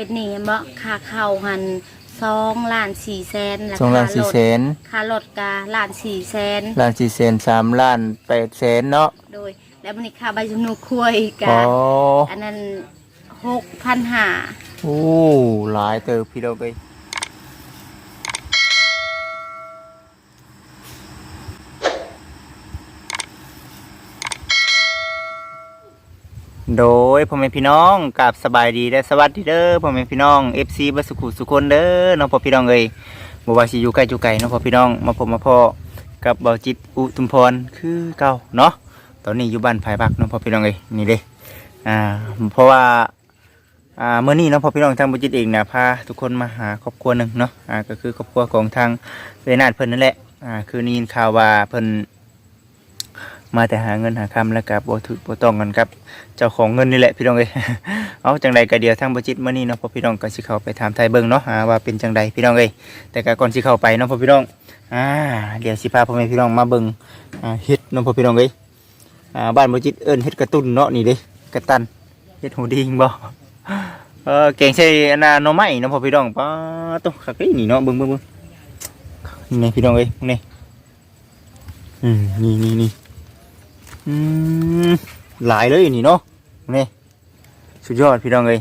เป็นหนี้บ่ค่าเข้าหันสองล้านสี่แสนแล้วสองล้านสี่แสนค่ารถกาล้านสี่แสนล้านสี่แสนสามล้านแปดแสนเนาะโดย แล้วมันนี่ค่าใบจำนวนคุยกาอ๋ออันนั้นหกพันห้าโอ้หลายเติบพี่ดอกเอ้ โดยพ่อแม่พี่น้องกับสบายดีและสวัสดีเด้อพ่อแม่พี่น้อง FC บัสสุขุสุคนเด้อน้องพ่อพี่น้องเอ้ยบ่ว่าสิอยู่ใกล้อยู่ไกลน้องพ่อพี่น้องมาพบมาพ่อกับเบาจิตอุทุมพรคือเก่าเนาะตอนนี้อยู่บ้านภายพักน้องพ่อพี่น้องเอ้ยนี่เด้อ่าเพราะว่าอ่าเมื่อนี้เนาะพอพี่น้องทางบุจิตเองนะพาทุกคนมาหาครอบครัวหนึ่งเนาะอ่าก็คือครอบครัวของทางเวนาดเพิ่นนั่นแหละอ่าคือนี่ยินข่าวว่าเพิ่น มาแต่หาเงินหาคำแล้วกับบ่ถือบ่ต้องกันครับ เจ้าของเงินนี่แหละพี่น้องเอ้ยเอาจังใดก็เดียวทางบุจิตเมื่อนี้เนาะพอพี่น้องก็สิเข้าไปถามไทยเบิ่งเนาะอ่าว่าเป็นจังใดพี่น้องเอ้ยแต่ก็ก่อนสิเข้าไปเนาะพอพี่น้องอ่าเดี๋ยวสิพาพ่อแม่พี่น้องมาเบิ่งอ่าเฮ็ดเนาะพอพี่น้องเอ้ยอ่าบ้านบุจิตเอิ้นเฮ็ดกระตุ้นเนาะนี่เด้กระตันเฮ็ดหูดิงบ่เออเก่งใช่อนน่ะหน่อไม้เนาะพอพี่น้องป้าตุ๊กขักนี่นี่เนาะเบิ่งเบิ่งเบิ่งนี่พี่น้องเอ้ยนี่อืมนี่นี่นี่ อืมหลายเลยนี่เนาะนี่สุดยอดพี่น้องเอ้ย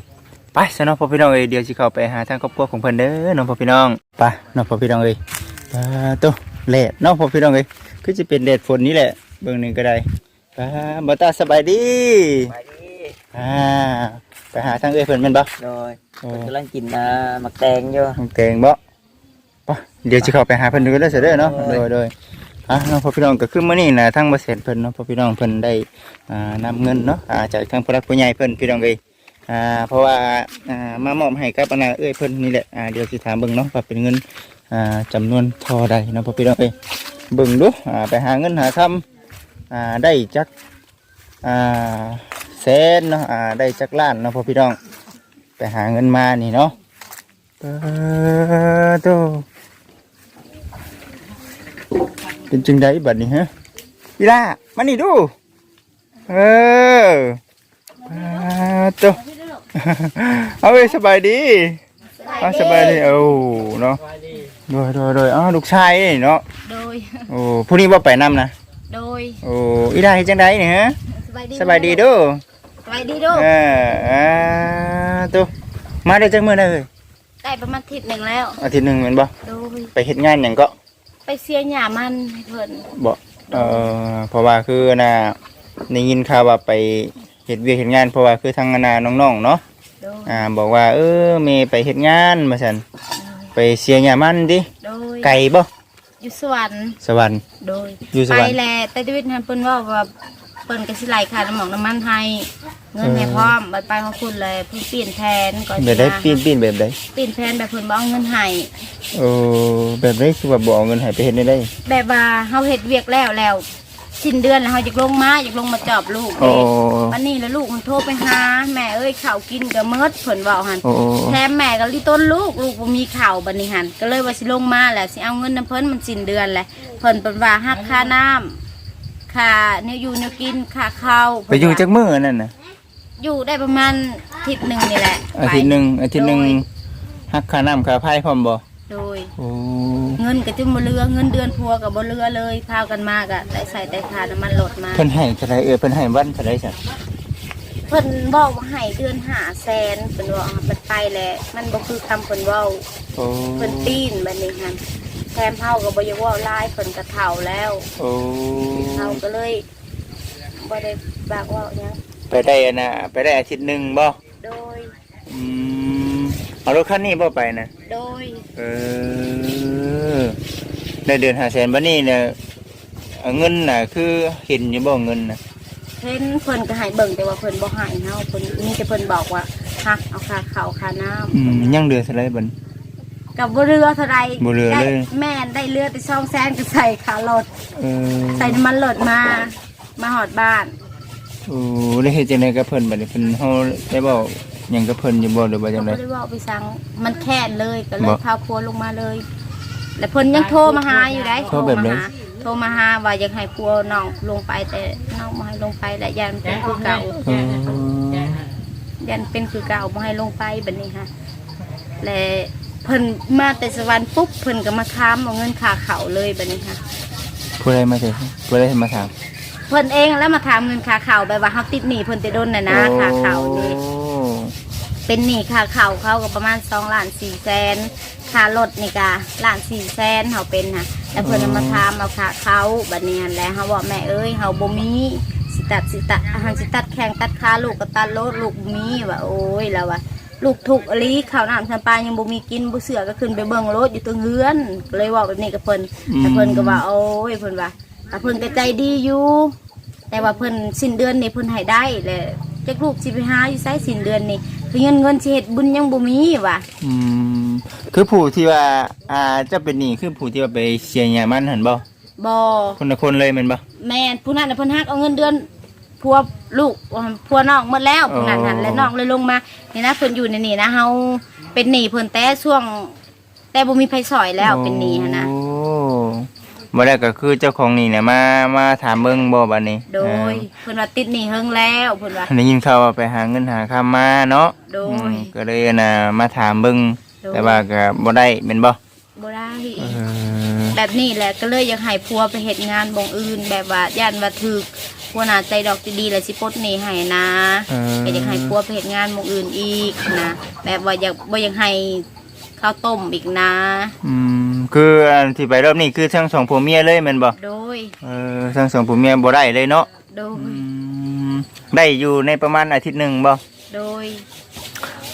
ไปซะเนาะพอพี่น้องเอ้ยเดี๋ยวสิเข้าไปหาทางครอบครัวของเพิ่นเด้อเนาะพอพี่น้องไปเนาะพอพี่น้องเอ้ยปาตุ๊แลดเนาะพอพี่น้องเอ้ยคือจะเป็นแดดฝนนี่แหละเบิ่งหนึงก็ได้ป้าบ่ตาสบายดีไปดิอ่าไปหาทางเอ้ยเพิ่นแม่นบ่โดยโอ้กำลังกินอ่าหมักแตงอยู่น้องเตงบ่ปะเดี๋ยวจะเข้าไปหาเพิ่นดูได้เสียเด้อเนาะโดโดยยโดย อะเนาะพ่อพี่น้องก็คือมื้อนี้นะทั้งบ่เสร็จเพิ่นเนาะพ่อพี่น้องเพิ่นได้อ่านำเงินเนาะอ่าจากทางผู้รักผู้ใหญ่เพิ่นพี่น้องเอ้ยอ่าเพราะว่าอ่ามามอบให้กับอนาเอ้ยเพิ่นนี่แหละอ่าเดี๋ยวสิถามเบิ่งเนาะว่าเป็นเงินอ่าจำนวนเท่าใดเนาะพ่อพี่น้องเอ้ยเบิ่งดูอ่าไปหาเงินหาคำอ่าได้จักอ่าแสนเนาะอ่าได้จักล้านเนาะพ่อพี่น้องไปหาเงินมานี่เนาะเออโต เป็นจึงไดบัดนี้ฮะอีล่ามานี่ดู เออเออโตเอาไว้สบายดีเอาสบายดีเอาเนาะโดยโดยโดยอ้าวลูกชายนี่เนาะโดยโอ้ผู้นี้ว่าไปนำนะโดยโอ้อีล่าเฮ็ดจังไดนี่ฮะสบายดีสบายดีเดูสบายดีดูเอออ่าโตมาได้จังมื้อได้เอ้ยได้ประมาณอาทิตย์หนึ่งแล้วอาทิตย์หนึงแม่นบ่โดยไปเฮ็ดงานหยังก็ ไปเสียหญ้ามันให้เพิ่นบ่เอ่อเพราะว่าคือน่ะได้ยินข่าวว่าไปเฮ็ดเวียกเฮ็ดงานเพราะว่าคือทางนาน้องๆเนาะโดยอ่าบอกว่า เออเมย์ไปเฮ็ดงานว่าซั่นไปเสียหญ้ามันดิโดยไกลบ่อยู่สวรรค์สวรรค์ โดยอยู่สไปวรรค์แลแต่ชีวิตนั้นเพิ่นว่าว่าเพิ่นก็สิไล่ค่าน้ำหมอกน้ำมันให้ เงินให้พร้อมบัดไปของคุณเลยเพิ่นเปลี่ยนแผนก่อนแบบใดปีนปีนแบบใดเปลี่ยนแผนแบบเพิ่นบ่เอาเงินให้เออแบบใดคือว่าบ่เอาเงินให้ไปเฮ็ดได้ได้แบบว่าเฮาเฮ็ดเวียกแล้วแล้วสิ้นเดือนแล้วเฮาอยากลงมาอยากลงมาจอบลูกโอ้เด้วันนี้แล้วลูกมันโทรไปหาแม่เอ้ยข้าวกินก็เมิดเพิ่นเว้าหั่นโอ้โอ้แถมแม่ก็ลิต้นลูกลูกบ่มีข้าวบัดนี้หั่นก็เลยว่าสิลงมาแหละสิเอาเงินนํเพิ่นมันสิ้นเดือนแหละเพิ่นเพิ่นว่าหักค่าน้ำค่าเนื้ออยู่เนื้อกินค่าข้าวไปอยู่จักมื้อนั่นน่ะ อยู่ได้ประมาณอาทิตย์หนึงนี่แหละอาทิตย์หนึงไปอาทิตย์หนึงโดยหักค่าน้ำค่าไฟพร้อมบ่โดย โอ้เงินก็จึงบ่เหลือเงินเดือนพัวก็บ่เหลือเลยพากันมากอะได้ใส่ได้ค่าน้ำมันรถมา เพิ่นให้เท่าใดเอ้ยเพิ่นให้วันเท่าใดซั่นเพิ่นบอกว่าให้เดือนหาแสนเพิ่นว่ามันไปแล้วมันบ่คือคำเพิ่นเว้าโอ้เพิ่นตีนบัดนี้หั่นแถมเฮาก็บ่อยากเว้าหลายเพิ่นก็เฒ่าแล้วโอ้เฮาก็เลยบ่ได้บากเว้าหยัง ไปได้อันน่ะไปได้อาทิตย์หนึงบ่โดย อืมเอารถคันนี้บ่ไปนะโดย เออได้เดือนหาแสนบันนี้เนี่ยเอาเงินน่ะ คือเห็นอยู่บ่เงินน่ะเห็นเพิ่นก็ให้เบิ่งแต่ว่าเพิ่นบ่ให้เฮาเพิ่นมีแต่เพิ่นบอกว่าฮักเอาค่าข้าวค่าน้ำ อืมยังเดือนเท่าไรบันกับบ่เรือเท่าใดบ่เรือเลย ได้แม่นได้เรือไปซ่องแซนก็ใส่ค่ารถเออใส่น้ำมันรถมา มาหอดบ้าน โอ้ได้เฮ็ดจังไดกับเพิ่นบัดนี้เพิ่นเฮาได้บอกหยังกับเพิ่นอยู่บ่หรือว่าจังไดก็บ่ได้บอกไปสั่งมันแค้นเลยก็เลบ่ยพาพัวลงมาเลย แล้วเพิ่นยังโทรมาหาอยู่ได้โทรแบบไหนมาหาโทรมาหาว่าอยากให้พัวน้องลงไปแต่น้องบ่ให้ลงไปและยันเป็นคือเก่าเออยันเป็นคือเก่าบ่ให้ลงไปบัดนี้ค่ะและเพิ่นมาแต่สวรรค์ปุ๊บเพิ่นก็มาค้ามเอาเงินค่าเขาเลยบัดนี้ค่ะผู้ใดมาเถอะผู้ใดมาถาม เพิ่นเองแล้วมาถามเงินค่าเขาแบบว่าเฮาติดหนี้เพิ่นแต่โดนน่ะนะค่าเขานี่โอ้เป็นหนี้ค่าเขาเขาก็ประมาณ2ล้าน4แสนค่ารถนี่ก็ล้าน4แสนเฮาเป็นค่ะแล้วเพิ่นเอามาถามเอาค่าเขาบัดนี้หั่นแหละเฮาบอกแม่เอ้ยเฮาบ่มีสิตัดสิตัดอาหารสิตัดแข้งตัดขาลูกก็ตัดรถลูกบ่มีว่าโอ้ยแล้วว่าลูกถูกอลีข้าวน้ำทำปลายังบ่มีกินบ่เสือก็ขึ้นไปเบิ่งรถอยู่ตรงเฮือนก็เลยเว่าแบบนี้กับเพิ่นแต่เพิ่นก็ว่าโอ้ยเพิ่นว่า แต่เพิ่นก็ใจดีอยู่ แต่ว่าเพิ่นสิ้นเดือนนี่เพิ่นให้ได้แหละจักลูกสิไปหาอยู่ไสสิ้นเดือนนี่คือเงินเงินสิเฮ็ดบุญยังบ่มีว่ะอืมคือผู้ที่ว่าอ่าเจะเป็นหนี้คือผู้ที่ว่าไปเสียหยามันหันบ่บ่คนละคนเลยแมันบ่ แม่นผู้นั้นน่ะเพิ่นฮักเอาเงินเดือนพัวลูกพัวน้องหมดแล้วผู้นั้นหันและน้องเลยลงมานี่นะเพิ่นอยู่ในนี่นะเฮาเป็นหนี้เพิ่นแต่ช่วง แต่บ่มีไผสอยแล้วเป็นหนี้หันนะ โอ้ บ่ได้ก็คือเจ้าของหนี่เนี่ยมามาถามเบิ่งบ่บัดนี้โดยเพิ่นว่าติดหนี้เฮิงแล้วเพิ่นว่าอ่าได้ยินข่าวว่าไปหาเงินหาคำมาเนาะโดอืมยก็เลยน่ะมาถามเบิ่งโดยแต่ว่าก็บ่ได้แม่นบ่บ่ได้ เออแบบนี้แหละก็เลยอยากให้พัวไปเฮ็ดงานบ่งอื่น แบบว่าย่านว่าถึกพัวน่าใจดอกจะดีแล้วสิปลดหนี้ให้นะ เออ ก็อยากให้พัวไปเฮ็ดงานบ่งอื่นอีกนะแบบว่าอยากบ่อยากให้ ข้าวต้มอีกนะ อืมคืออันที่ไปรอบนี้คือทั้งสองผัวเมียเลยแม่นบ่โดย เออทั้งสองผัวเมียบ่ได้เลยเนาะโดอืยมได้อยู่ในประมาณอาทิตย์หนึงบ่โดย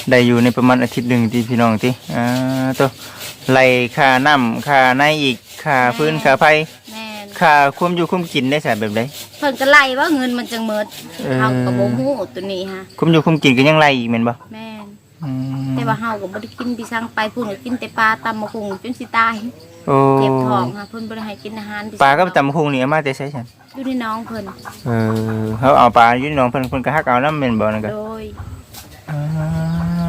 ได้อยู่ในประมาณอาทิตย์หนึ่งที่พี่น้องที่อ่าตัวไล่ค่าน้ำค่าในอีกค่าพื้นค่าไฟแม่นค่าคุมอยู่คุมกินได้ใส่แบบไหนเพิ่นก็ไล่ว่าเงินมันจังหมดเออ เฮาก็บ่ฮู้ตัวนี้ฮะคุมอยู่คุมกินก็ยังไล่อีกแม่นบ่แม่นอืม แต่ว่าเฮาก็บ่ได้กินพี่สั่งไปพุ่นก็กินแต่ปลาตำมะคุงจนสิตายโอ้เจ็บท้องค่ะเพิ่นบ่ได้ให้กินอาหารที่ปลาก็ตำบักหุงนี่เอามาแต่ใส่ฉันอยู่ในน้องเพิ่นเออเขาเอาปลาอยู่ในหนองเพิ่นเพิ่นก็ฮักเอาน้ำแม่นบ่นั่นก็โดยอ่า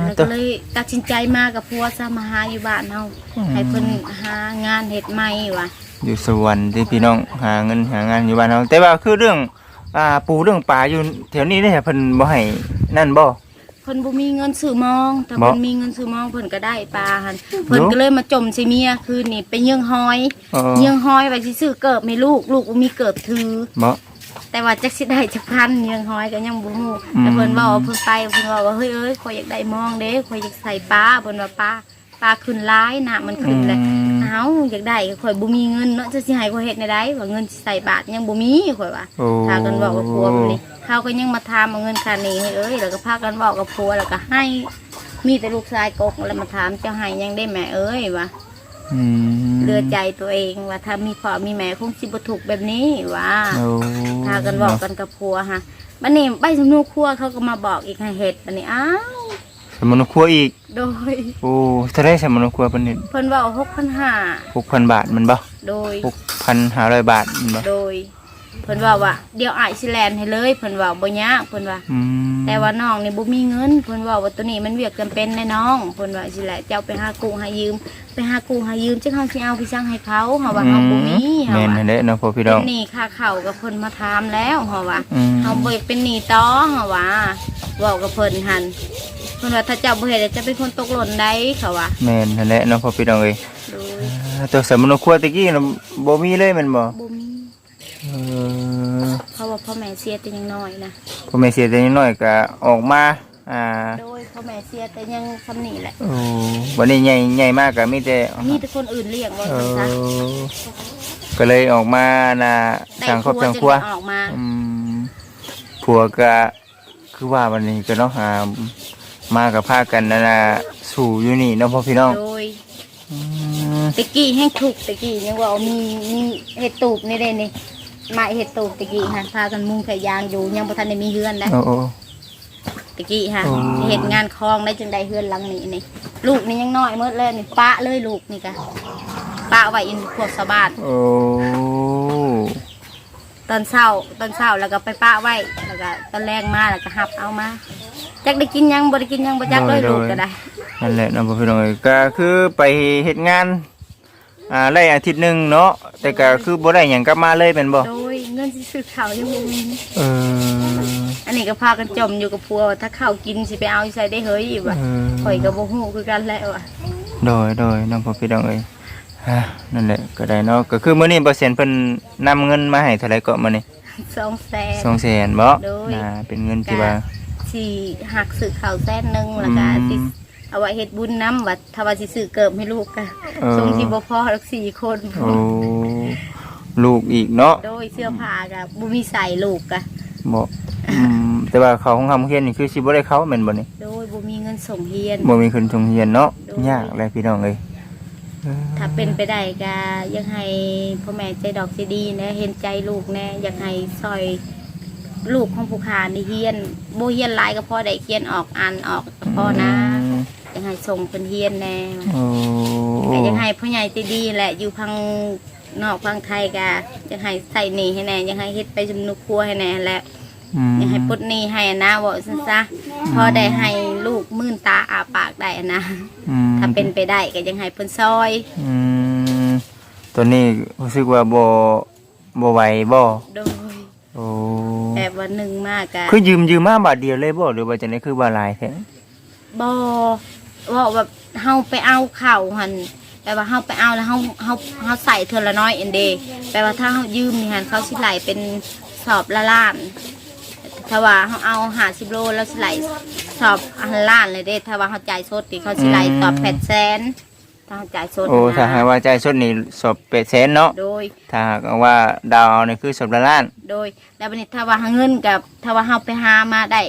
แล้วตัก็ว เลยตัดสินใจมากับพัวซะมาหาอยู่บ้านเฮาอืม ให้เพิ่นหางานเฮ็ดใหม่ว่ะอยู่สวรรค์ที่พี่น้องหาเงินหางานอยู่บ้านเฮาแต่ว่าคือเรื่องอ่าปูเรื่องปลาอยู่แถวนี้เนี่ยเพิ่นบ่ให้นั่นบ่ เพิ่นบ่มีเงินซื้อมอง แต่บ่ เพิ่นมีเงินซื้อมองเพิ่นก็ได้ปลาหั่นเพิ่นก็เลยมาจมใส่เมียคือนี่ไปเยื่องหอยเออเยื่องหอยไว้สิซื้อเกิบให้ลูกลูกบ่มีเกิบถือ บ่ แต่ว่าจักสิได้จักพันเยื่องหอยก็ยังบ่ฮู้อืม แต่เพิ่นเว้าว่าเพิ่นไปเพิ่นเว้าว่าเฮ้ยเอ้ยข่อยอยากได้มองเด้ข่อยอยากใส่ปลาเพิ่นว่าปลาปลาขึ้นหลายน้ำมันขึ้นแหละอืมเอ้าอยากได้ก็ข่อยบ่มีเงินเนาะจะสิให้ข่อยเฮ็ดได้ไดว่าเงินสิใส่บาทยังบ่มีข่อยว่า โอ้พากันบอกกับผัวแบบนี้ เขาก็ยังมาทามเอาเงินค่านี้ให้เอ้ยแล้วก็พากันบอกกับผัวแล้วก็ให้ มีแต่ลูกชายกกแล้วมาถามเจะให้ยังได้แม่เอ้ยวะอืมเลือใจตัวเองว่าถ้ามีพ่อมีแม่คงสิบถูกแบบนี้วะโอ้พากันบอกกันกับผัวฮะบันนี้ใบสำนูครัวเขาก็มาบอกอีกให้เห็ดบันนี้อ้าวสมนุครัวอีก โดยโอ้เท่าไรสมนุครัวเป็นเพิ่นเว่าหกพันห้าหกพันบาทแมันบ่โดยหกพันห้าร้อยบาทแมันบ่โดย เพิ่นว่าว่าเดี๋ยวอายสิแลนให้เลยเพิ่นว่าบ่ยากเพิ่นว่า อืมแต่ว่าน้องนี่บ่มีเงินเพิ่นว่าว่าตัวนี้มันเวียกจำเป็นแน่น้องเพิ่นว่าสิแหละเจ้าไปหากู้หายืม ไปหากู้หายืมจังเฮาสิเอาพี่ช่างให้เขาเฮาว่าเฮาบ่มีเฮาแม่นว่านั่นแหละเนาะพ่อพี่เป็น้องนหนี้ค่าข้าวกับเพิ่นมาถามแล้วเฮาว่าอืม เฮาบ่อยากเป็นหนี้ต่อเฮาว่าเว้ากับเพิ่นหั่นเพิ่นว่าถ้าเจ้าบ่เฮ็ดจะเป็นคนตกหล่นได้เขาว่าแม่นนั่นแหละเนาะพ่อพี่น้องเอ้ยโดยอ่าตัวสมนุครัวตะกี้น่ะบ่มีเลยแมันบ่ บ่มี เออเพราะว่าพ่อแม่เสียแต่ยังน้อยนะพ่อแม่เสียแต่น้อยๆก็ออกมาอ่าโดยพ่อแม่เสียแต่ยังซำนี้แหละโอ้วันนี้ใหญ่ใหญ่มากก็มีแต่มีแต่คนอื่นเลี้ยงว่าเอซั่นซะอก็เลยออกมาน่ะได้ทางครอบวทางครัวจนได้ออกมาอืมผัวก็คือว่าวันนี้ก็เนาะหามากับพากันนั่นน่ะสู่อยู่นี่เนาะพ่อพี่น้องโดยอืมตะกี้แห้งถูกตะกี้ยังว่ามีมีเห็ดตูบนี่ได้นี่ ไม้เห็ดตูบตะกี้ฮะพากันมุงไข่ยางอยู่ยังบ่ทันได้มีเฮือนได้โอ้โอ้ ตะกี้ฮะโอ้เห็ดงานคลองได้จึงได้เฮือนหลังนี้นี่ลูกนี่ยังน้อยเมื่อเลยนี่ปะเลยลูกนี่กะปะไว้อินพวกสะบาน โอ้ตอนเช้าตอนเช้าแล้วก็ไปปะไว้แล้วก็ตอนแรงมาแล้วก็หับเอามาจักได้กินยังบ่ได้กินยังบ่จักเลยลูกก็ได้นั่นแหละเนาะพ่อพี่น้องเอ้ยก็คือไปเฮ็ดงาน อ่าไล่อาทิตย์หนึงเนาะแต่ก็คือบ่ได้หยังกลับมาเลยแม่นบ่โดยเงินสิซื้อข้าวยังบ่มีเอออันนี้ก็พากันจมอยู่กับพัวว่าถ้าข้าวกินสิไปเอาใส่ได้เฮ้ยว่ะเออข่อยก็บ่ฮู้คือกันแหละว่ะโดยโดยน้องพ่อพี่น้องเอ้ยฮะนั่นแหละก็ได้เนาะก็คือมื้อนี้บ่เซ็นเพิ่นนำเงินมาให้เท่าไหร่ก็มื้อนี้สองแสน 200,000บ่โดย น่าเป็นเงินที่ว่าสี่หักซื้อข้าวแสนหนึงแล้วก็อืม สิ เอาไว้เฮ็ดบุญน้ำว่าถ้าว่าสิซื้อเกิบให้ลูกก็เออ ทรงที่บ่พอทั้งสี่คนโอ้ลูกอีกเนาะโดยเสื้อผ้าก็บ่มีใส่ลูกก็บ่อืมแต่ว่าเขาของคำเฮียนนี่คือสิบ่ได้เข้าแม่นบ่นี่โดยบ่มีเงินส่งเรียน บ่มีคนชงเฮียนเนาะโดยยากเลยพี่น้องเอ้ยเออถ้าเป็นไปได้ก็อยากให้พ่อแม่ใจดอกใจดีนะเห็นใจลูกแน่อยากให้ซอยลูกของผู้ขานี่เฮียนบ่เฮียนหลายก็พอได้เขียนออกอ่านออกก็พอนะมอ ยากให้ส่งเพิ่นเฮียนแน่โอ้แต่อยากให้พ่อใหญ่ใจดีแหละอยู่พังนอกพังไทยก็อยากให้ใส่หนี้ให้แน่อยากให้เฮ็ดไปจำนุกครัวให้แน่แหละมอยากให้ปลดหนี้ให้นะว่าซั่นซะพอได้ให้ลูกมื่นตาอาปากได้นะอืมถ้าเป็นไปได้ก็ยังให้เพิ่นซอย อืมตัวนี้รู้สึกว่าบ่บ่ไหวบ่โดยโอ้แบบว่าหนึ่งมากอะคือยืมยืมมาบาทเดียวเลยบ่หรือว่าจังได๋คือว่าหลายแท้บอ ว่าแบบเฮาไปเอาเข่าวหันแปลว่าเฮาไปเอาแล้วเฮาเฮาเฮาใส่เทอละน้อยเอ็นเดแปลว่าถ้าเฮายืมนี่หันเขาสิไหลเป็นสอบละล้านถ้าว่าเฮาเอาหาสิบโลแล้วสิไหลสอบอันล้านเลยเด้ถ้าว่าเฮาจ่ายสดนี่เขาสิไหลตอบแปดแสนถ้าเฮาจ่ายสดโอ้นะถ้าหากว่าจ่ายสดนี่สอบ800,000เนาะโดย ถ้าหากว่าดาวเอานี่คือสอบละล้านโดยแล้ววันนี้ถ้าว่าหาเงินกับถ้าว่าเฮาไปหามาได้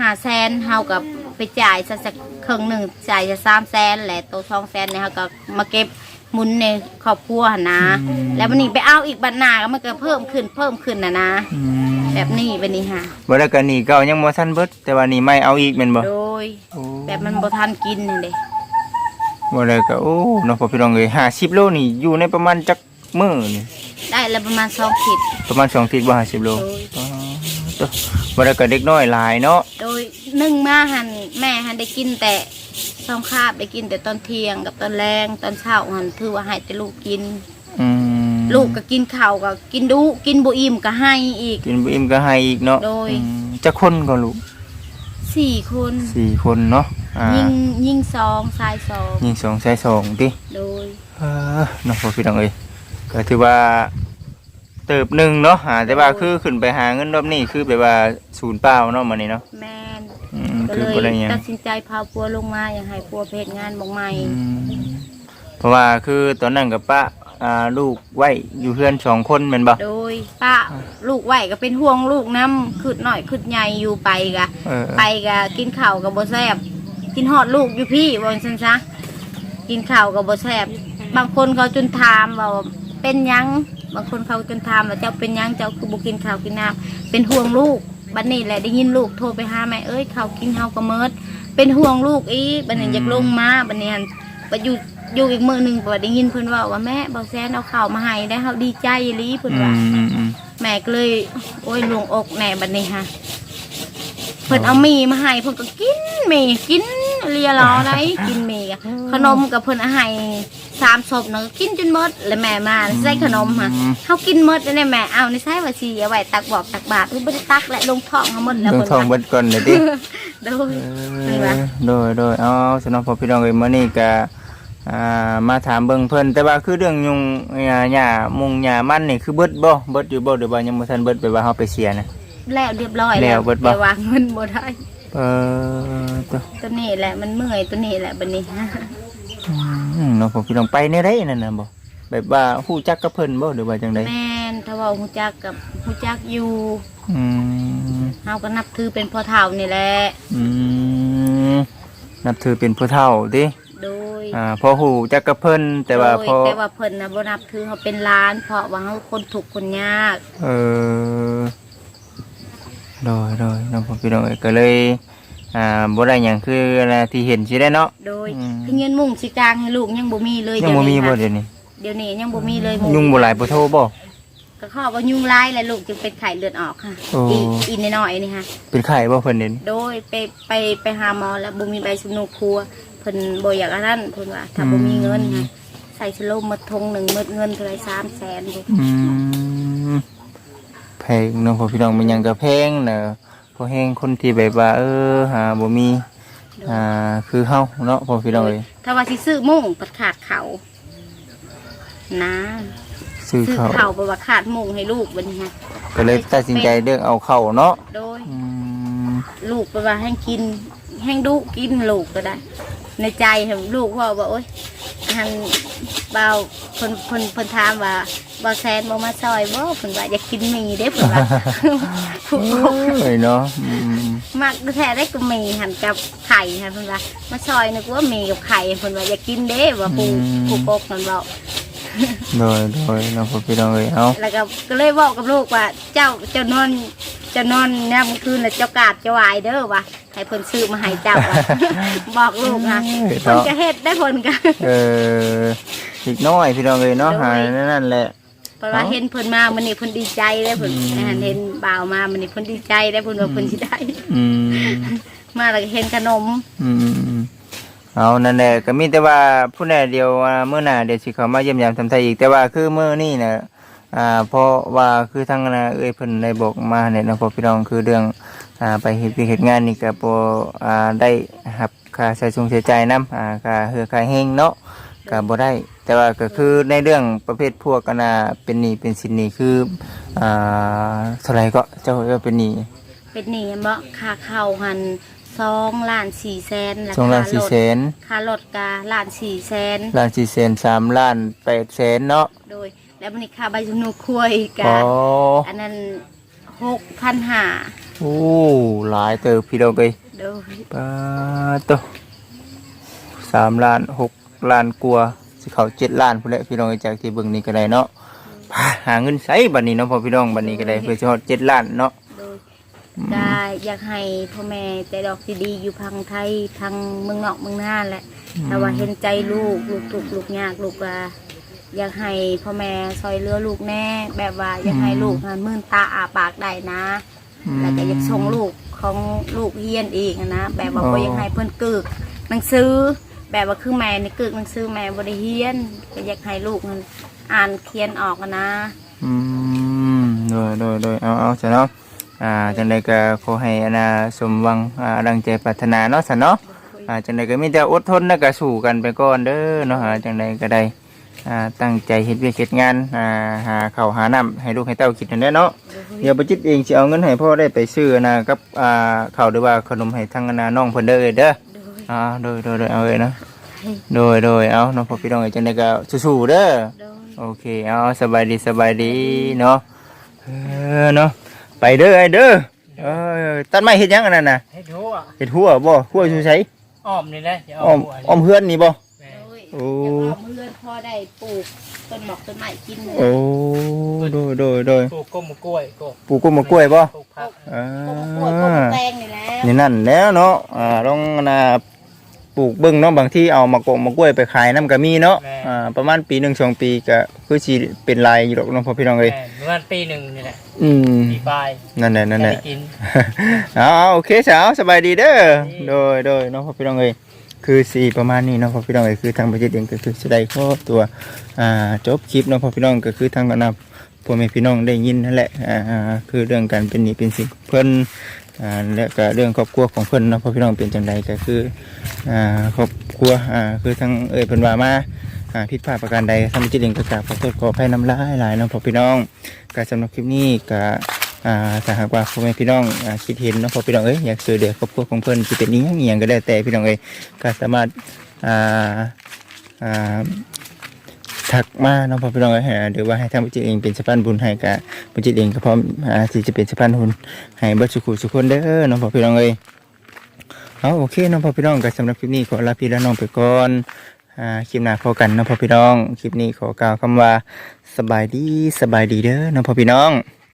หาแสนเฮากับ ไปจ่ายสักสักครึ่งหนึ่งจ่ายจะสามแสนแหละตัวสองแสนเนี่ยเฮาก็มาเก็บหมุนในครอบครัวหั่นนะแล้ววันนี้ไปเอาอีกบัตรหนาก็มันก็เพิ่มขึ้นเพิ่มขึ้นนะนะ อืมแบบนี้แบบนี้ค่ะ บ่ได้วก็หนี่เก่ายังบ่ทันเบิดแต่ว่านี่ไม่เอาอีกแม่นบ่โดย โอ้แบบมันบ่ทันกินนี่เด้บ่ได้ก็โอ้เน้องพ่อพี่น้องเอ้ย50โลนี่อยู่ในประมาณจักมื้อนี่ได้แล้วประมาณสองขีดประมาณ2ทิศบ่50โลโดย อ๋อตัว บ่ได้ก็เด็กน้อยหลายเนาะโดยนึ่งมาหันแม่หันได้กินแต่สองคาบได้กินแต่ตอนเที่ยงกับตอนแรงตอนเช้าหันถือว่าให้แต่ลูกกิน อืมลูกก็กินข้าวก็กินดุกินบุอิ่มก็ให้อีก กินบ่อิ่มก็ให้อีกเนาะโดย อืมจักคนก็ลูกสี่คนสี่คนเนาะอ่ายิงยิงสองชายสองยิงสองใช้สองติ โดย เออเน้องพ่อพี่น้องเอ้ยก็ถือว่า เติบหนึ่งเนาะหาแต่ว่าคือขึ้นไปหาเงินรอบนี้คือแบบว่าศูนย์เปล่าเนาะมื้อนี้เนาะแมนอืมก็คือเลยบ่ได้หยังตัดสินใจพาปัวลงมาอยากให้ปัวเพจงานบอกใหม่อืมเพราะว่าคือตอนนั้นกับป้าอ่าลูกไว้อยู่เพื่อนสองคนแม่นบ่โดยป้าลูกไหวก็เป็นห่วงลูกน้ำขึ้นหน่อยขึ้นใหญ่อยู่ไปกะ เออไปกะกินข้าวกับบ่แซบกินหอดลูกอยู่พี่ว่าซั่นซะกินข้าวกับบ่แซบบางคนเขาจนถามว่าเป็นหยัง บางคนเขาจนถามว่าเจ้าเป็นหยังเจ้าคือบ่กินข้าวกินน้ำเป็นห่วงลูกบัดนี้แหละได้ยินลูกโทรไปหาแม่เอ้ยข้าวกินเฮาก็เมิด เป็นห่วงลูกอีบัดนี้อยากลงมาบัดนี้หั่นไปอยู่อยู่อีกมื้อหนึงบ่ได้ยินเพิ่นว่าว่าแม่บ่แซนเอาข้าวมาให้ได้เฮาดีใจอีหลีเพิ่นอืว่ามอืมอืมแม่ก็เลย โอ้ยลวงอกแหน่บัดนี้ฮะเพิ่นเอาหมีมาให้เพิ่นก็กินหมีกินเลียรออะไรกินหมีกะขนมกับเพิ่นเอาให้ สามศพนึงกินจนหมดแล้วแม่มาใส่ขนมฮะเฮากินหมดแล้วเนี่ยแม่เอาในใส่ว่าสิเอาไว้ตักบอกตักบาตรเพิ่นบ่ได้ตักและลงท้องเฮาหมดแล้วเรื่องเพิ่นทองว่าเบิดก่อนเดี๋ยวดิโดยเอเห็นปะอโดยโดยเอาสนองพอพี่น้องเอ้ยมื้อนี้ก็อ่ามาถามเบิ่งเพิ่นแต่ว่าคือเรื่องยุงหญ้าหญ้ามุงหญ้ามันนี่คือเบิดบ่เบิดอยู่บ่หรือว่ายังบ่ทันเบิดไปว่าเฮาไปเสียนะแล้วเรียบร้อยแล้วเบิดบ่แต่วางเงินบ่ได้เออตัวตัวนี้แหละมันเมื่อยตัวนี้แหละบัดนี้อืม เนาะพอพี่น้องไปในไดนั่นน่ะบ่แบบว่าฮู้จักกับเพิ่นบ่หรือว่าจังไดแม่นถ้าเว่าฮู้จักกับฮู้จักอยู่อืมเฮาก็นับถือเป็นพ่อเฒ่านี่แหละอืมนับถือเป็นผู้เฒ่าติโดยอ่าพอฮู้จักกับเพิ่นแต่ว่าโดยพอแต่ว่าเพิ่นน่ะบ่นับถือเขาเป็นหล้าน เพราะว่าเขาคนถูกข์คนยากเออโดยโดยน้องพ่อพี่น้องเอ้ยก็เลย อ่าบ่ได้หยังคืออะไรที่เห็นสิได้เนาะ โดยอืม คือเงินมุ่งสิกลางให้ลูกยังบ่มีเลยยังบ่มีบ่ค่ะเดี๋ยวนี้ เดี๋ยวนี้ยังบ่มีเลยยุงบ่หลายบ่โทรบ่ ก็ข้อว่ายุงลายและลูกจึงเป็นไข้เลือดออกค่ะโอ้ อีอีน้อยๆนี่ค่ะ เป็นไข้บ่เพิ่นเดี๋ยวนี้โดยไปไปไปหาหมอแล้วบ่มีใบสนุกครัวเพิ่นบ่อยากอันนั้นเพิ่นว่าถ้าบ่มีเงินค่ะใส่สโลมมาทงหนึ่งหมดเงินเท่าไหร่3แสนบ่อืมแพงน้องพ่อพี่น้องมันหยังก็แพงเนาะ พอแห้งคนที่แบบว่าเออหาบ่มีอ่าคือเฮาเนาะพ่อพี่น้องเอ้ยถ้าว่าสิซื้อมุ่งปัดขาดเขานะซื้อซื้อข้าวเขาไปว่าขาดมุ่งให้ลูกวันนี้ฮะก็เลยตัดสินใจเลือกเอาเข้าวเนาะโดย อืมลูกไปว่าให้กินให้ดุกินลูกก็ได้ ในใจเห็นลูกว่าว่าโอ๊ยทางเบาคนคนคนถามว่า บ่แซนบ่มาซอยบ่เพิ่นว่าอยากกินหมีเด้เพิ่นว่าผู้ปกเอ้ยเนาะอืมมักแท้ได้ก็หมีหันกับไข่หันเพิ่นว่ามาซอยนึกว่าหมีกับไข่เพิ่นว่าอยากกินเด้ว่าผู้ผู้ปกนั่นเว้าโดยโดยเนาะพ่อพี่น้องเอ้ยเอาแล้วก็ก็เลยบอกกับลูกว่าเจ้าเจ้านอนเจ้านอนเนี่ยามมื้อคืนแล้วเจ้ากราดเจ้าวายเด้อว่ะให้เพิ่นซื้อมาให้เจ้าว่ะบอกลูกนะเพิ่นก็เฮ็ดได้เพิ่นก็เอออีกน้อยพี่น้องเอ้ยเนาะโดยหานั่นแหละเพ ราะว่าเอ้าเห็นเพิ่นมามื้อนี้เพิ่นดีใจได้เพิ่นอืมเห็นบ่าวมามื้อนี้เพิ่นดีใจได้เพิ่นว่าเพิ่นสิได้อืมมาแล้วก็เห็นขนมอืมอืมอืมเอานั่นแหละก็มีแต่ว่าผู้ใดเดียวว่าเมื่อหน้าเดี๋ยวสิเขามาเยี่ยมยามทำไทยอีกแต่ว่าคือเมื่อนี่น่ะอ่าเพราะว่าคือทางคณะเอ้ยเพิ่นได้บอกมาเนี่ยเนาะพ่อพี่น้องคือเรื่องอ่าไปเฮ็ดเวียกเฮ็ดงานนี่ก็บ่อ่าได้รับค่าใช้จ่ายใช้จ่ายนํอ่าค่าเฮือค่าแห้งเนาะก็บ่ได้ แต่ว่าก็คือในเรื่องประเภทพวกกันน่ะเป็นหนี้เป็นสินนี่คืออ่าเท่าไหร่ก็เจ้าเอ้ยเป็นหนี้ เป็นหนี้บ่ค่าข้าวหัน2ล้าน4แสนแล้วสองล้านสี่แสน ค่ารถกาล้าน4แสนล้านสี่แสนสามล้านแปดแสนเนาะโดย แล้วมื้อนี้ค่าใบชะนูกล้วยกาอ๋ออันนั้น6,500โอ้หลายเติบพี่ดอกเลยโดยปาตัวสามล้านหกล้านกลัวา สิเขาเจ็ดล้านพุ่นแหละพี่น้องจากที่เบิ่งนี่ก็ได้เนาะพาหาเงินใช้บัดนี้เนาะพอพี่น้องบัดนี้ก็ได้เพื่อสิฮอดเจ็ดล้านเนาะโดยก็อยากให้พ่อแม่ใจดอกดีๆอยู่พังไทยพังเมืองนอกเมืองหน้าแหละแต่ว่าเห็นใจลูกลูกทุกข์ลูกยากลูกว่าอยากให้พ่อแม่ซอยเรือลูกแน่แบบว่าอยากให้ลูกงานมื่นตาอาปากได้นะแล้วก็อยากส่งลูกของลูกเฮียนอีกอะนะแบบว่าบ่อยากให้เพิ่นกึกหนังสือ แบบว่าคือแม่นี่กึกหนังสือแม่บ่ได้เฮียนก็อยากให้ลูกมันอ่านเขียนออกอะนะอืมโดยโดยโดยเอาเอาซะเนาะอ่าจังไดก็ขอให้อนาสมหวังอ่าดังใจปรารถนาเนาะซะเนาะอ่าจังใดก็มีแต่อดทนแล้วก็สู้กันไปก่อนเด้อเนาะหาจังใดก็ได้อ่าตั้งใจเฮ็ดเวียกเฮ็ดงานอ่าหาข้าวหาน้ำให้ลูกให้เต้ากินนั่นแหละเนาะเดี๋ยวประจิตเองสิเอาเงินให้พ่อได้ไปซื้อนะกับอ่าข้าวหรือว่าขนมให้ทางนาน้องเพิ่นเด้อเด้อ อ่าโดยโดยโดยเอาเลยเนาะโดยโดยเอาเนาะพ่อพี่น้องเอ้ยจังใดก็สู้ๆเด้อโดยโอเคเอาสบายดีสบายดีเนาะเออเนาะไปเด้อไอ้เด้อเออตัดไม้เฮ็ดหยังอันนั้นน่ะให้ดูอะเฮ็ดหัวบ่หัวอยู่ไสอ้อมนี่นะอย่าอ้อมหัวอ้อมเฮือนนี่บ่แม่โดยโอ้อยากเอาเพื่อนพ่อได้ปลูกต้นหมอกต้นไม้กินเลยโอ้โดยโดยโดยปลูกก้มกล้วยก็ปลูกกุ้งมะกล้วยป่ะปลูกผักอ่าปลูกกล้วยปลูกแตงนี่แหล้วนี่นั่นแล้วเนาะอ่าต้องนะ ปลูกเบิ้งเนาะบางที่เอามะกงมะกล้วยไปขายน้ำก็มีเนาะอ่าประมาณปีหนึ่งสองปีก็คือสิเป็นลายอยู่หรอกเนาะพ่อพี่น้องเลยแม่ประมาณปีหนึ่งนี่แหละอืมปีปลายนั่นแหละนั่นแหละจะได้กิน เอาเอาโอเคสาวสบายดีเด้อโดยโดยเนาะพ่อพี่น้องเลยคือสีประมาณนี้เนาะพ่อพี่น้องเลยคือทางประเทศเองก็คือจะได้ครอบตัวอ่าจบคลิปเนาะพ่อพี่น้องก็คือทางกันนะพ่อแม่พี่น้องได้ยินนั่นแหละอ่าอ่าคือเรื่องการเป็นหนี้เป็นสินเพิ่น อ่าและก็เรื่องครอบครัวของเพิ่นเนาะพ่อพี่น้องเป็นจังใดก็คืออ่าครอบครัวอ่าคือทางเอ่ยเพิ่นว่ามาอ่าผิดพลาดประการใดทางประเองก็กราบขอโทษขออภัยน้ำลายหลายเนาะพ่อพี่น้องก็สำหรับคลิปนี้ก็อ่าถ้าหากว่าพ่อแม่พี่น้องอ่าคิดเห็นเนาะพ่อพี่น้องเอ้ยอยากช่วยเหลือครอบครัวของเพิ่นที่เป็นนี้อย่างอหย่างก็ได้แต่พี่น้องเอ้ยก็สามารถอ่าอ่า ทักมาเนาะพ่อพี่น้องเอ้ยหรือว่าให้ทางบุญจิตเองเป็นสะพานบุญให้กับบุญจิตเองก็พร้อมอ่าที่จะเป็นสะพานบุญให้เบิดสุขุสุขคนเด้อเนาะพ่อพี่น้องเอ้ยเอาโอเคเนาะพ่อพี่น้องก็สำหรับคลิปนี้ขอลาพี่และน้องไปก่อนอ่าคลิปหน้าพบกันเนาะพ่อพี่น้องคลิปนี้ขอกล่าวคำว่าสบายดีสบายดีเด้อเนาะพ่อพี่น้อง